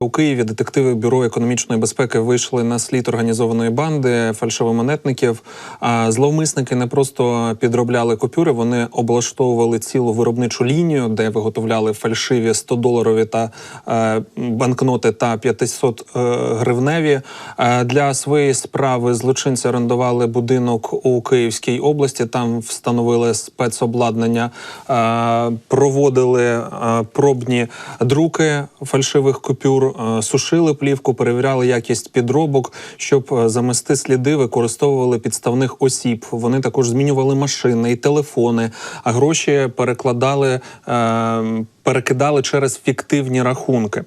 У Києві детективи бюро економічної безпеки вийшли на слід організованої банди фальшивомонетників. Зловмисники не просто підробляли купюри, вони облаштовували цілу виробничу лінію, де виготовляли фальшиві 100-доларові та е, банкноти та 500 е, гривневі. Е, для своєї справи злочинці орендували будинок у Київській області. Там встановили спецобладнання, проводили пробні друки фальшивих купюр, сушили плівку, перевіряли якість підробок, щоб е, замести сліди, використовували підставних осіб. Вони також змінювали машини і телефони, а гроші перекладали. Е, Перекидали через фіктивні рахунки.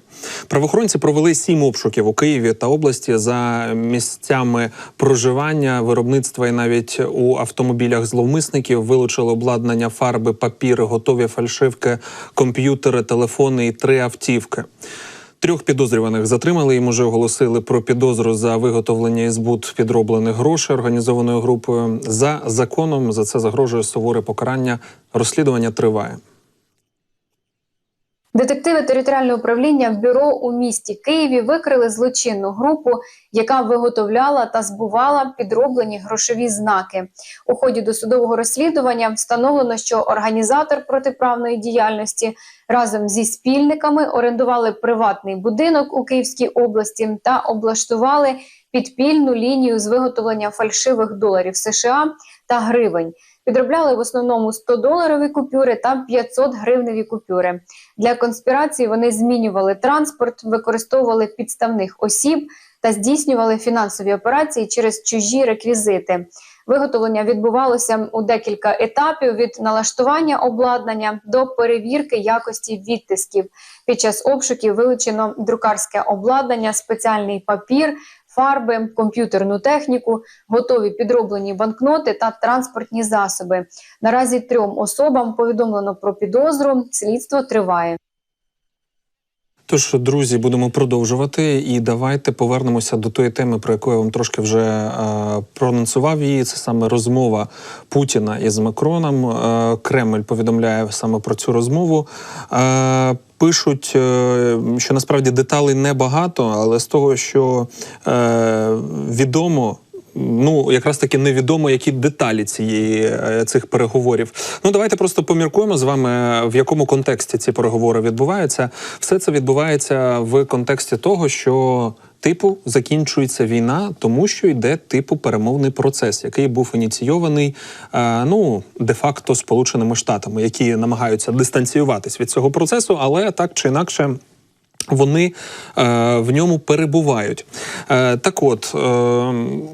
Правоохоронці провели сім обшуків у Києві та області за місцями проживання, виробництва і навіть у автомобілях зловмисників вилучили обладнання, фарби, папіри, готові фальшивки, комп'ютери, телефони і три автівки. Трьох підозрюваних затримали. Їм уже оголосили про підозру за виготовлення і збут підроблених грошей організованою групою. За законом за це загрожує суворе покарання. Розслідування триває. Детективи територіального управління бюро у місті Києві викрили злочинну групу, яка виготовляла та збувала підроблені грошові знаки. У ході досудового розслідування встановлено, що організатор протиправної діяльності разом зі спільниками орендували приватний будинок у Київській області та облаштували підпільну лінію з виготовлення фальшивих доларів США та гривень. Підробляли в основному 100-доларові купюри та 500 гривневі купюри. Для конспірації вони змінювали транспорт, використовували підставних осіб та здійснювали фінансові операції через чужі реквізити. Виготовлення відбувалося у декілька етапів від налаштування обладнання до перевірки якості відтисків. Під час обшуків вилучено друкарське обладнання, спеціальний папір, фарби, комп'ютерну техніку, готові підроблені банкноти та транспортні засоби. Наразі трьом особам повідомлено про підозру. Слідство триває. Тож, друзі, будемо продовжувати, і давайте повернемося до тої теми, про яку я вам трошки вже е, проанонсував її. Це саме розмова Путіна із Макроном. Е, Кремль повідомляє саме про цю розмову. Е, Пишуть, е, що насправді деталей небагато, але з того, що е, відомо. Ну, якраз таки невідомо, які деталі цієї е, цих переговорів. Ну, давайте просто поміркуємо з вами, в якому контексті ці переговори відбуваються. Все це відбувається в контексті того, що типу закінчується війна, тому що йде типу перемовний процес, який був ініційований е, ну де-факто Сполученими Штатами, які намагаються дистанціюватись від цього процесу, але так чи інакше. Вони е, в ньому перебувають. Е, так от, е,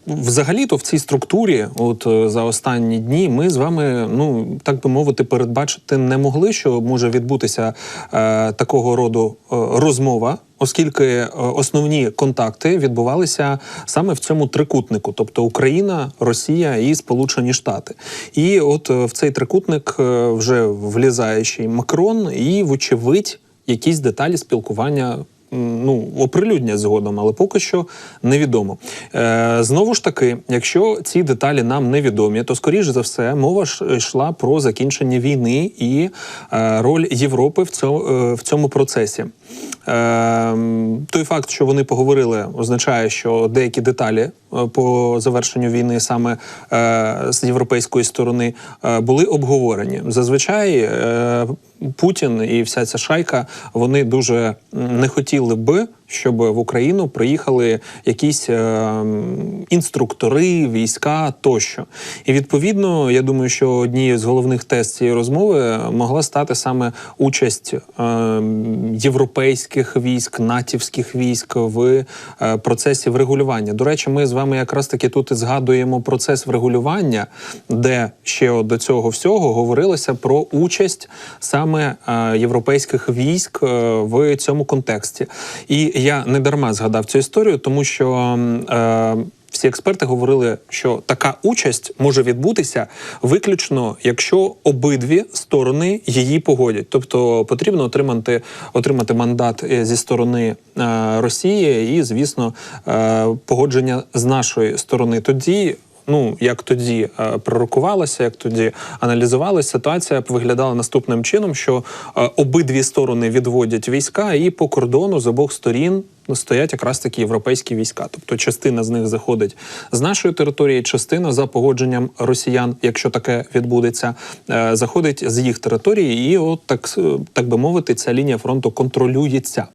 взагалі-то в цій структурі, от е, за останні дні, ми з вами, ну так би мовити, передбачити не могли, що може відбутися е, такого роду е, розмова. Оскільки е, основні контакти відбувалися саме в цьому трикутнику, тобто Україна, Росія і Сполучені Штати, і от е, в цей трикутник вже влізає ще й Макрон, і вочевидь якісь деталі спілкування. Ну, оприлюднять згодом, але поки що невідомо. Е, знову ж таки, якщо ці деталі нам невідомі, то скоріш за все мова йшла про закінчення війни і е, роль Європи в цьому, е, в цьому процесі. Е, той факт, що вони поговорили, означає, що деякі деталі по завершенню війни саме е, з європейської сторони е, були обговорені. Зазвичай е, Путін і вся ця шайка вони дуже не хотіли би. Щоб в Україну приїхали якісь е, інструктори, війська тощо, і відповідно, я думаю, що однією з головних тез цієї розмови могла стати саме участь е, європейських військ, натівських військ в е, процесі врегулювання. До речі, ми з вами якраз таки тут і згадуємо процес врегулювання, де ще до цього всього говорилося про участь саме е, європейських військ е, в цьому контексті. І я не дарма згадав цю історію, тому що. Е, всі експерти говорили, що така участь може відбутися виключно, якщо обидві сторони її погодять. Тобто потрібно отримати, отримати мандат е, зі сторони е, Росії і, звісно, е, погодження з нашої сторони. Тоді ну як тоді е, пророкувалося, як тоді аналізувалася ситуація, виглядала наступним чином, що е, обидві сторони відводять війська, і по кордону з обох сторін. Стоять якраз такі європейські війська, тобто частина з них заходить з нашої території, частина за погодженням росіян, якщо таке відбудеться, е, заходить з їх території, і от так, так би мовити, ця лінія фронту контролюється.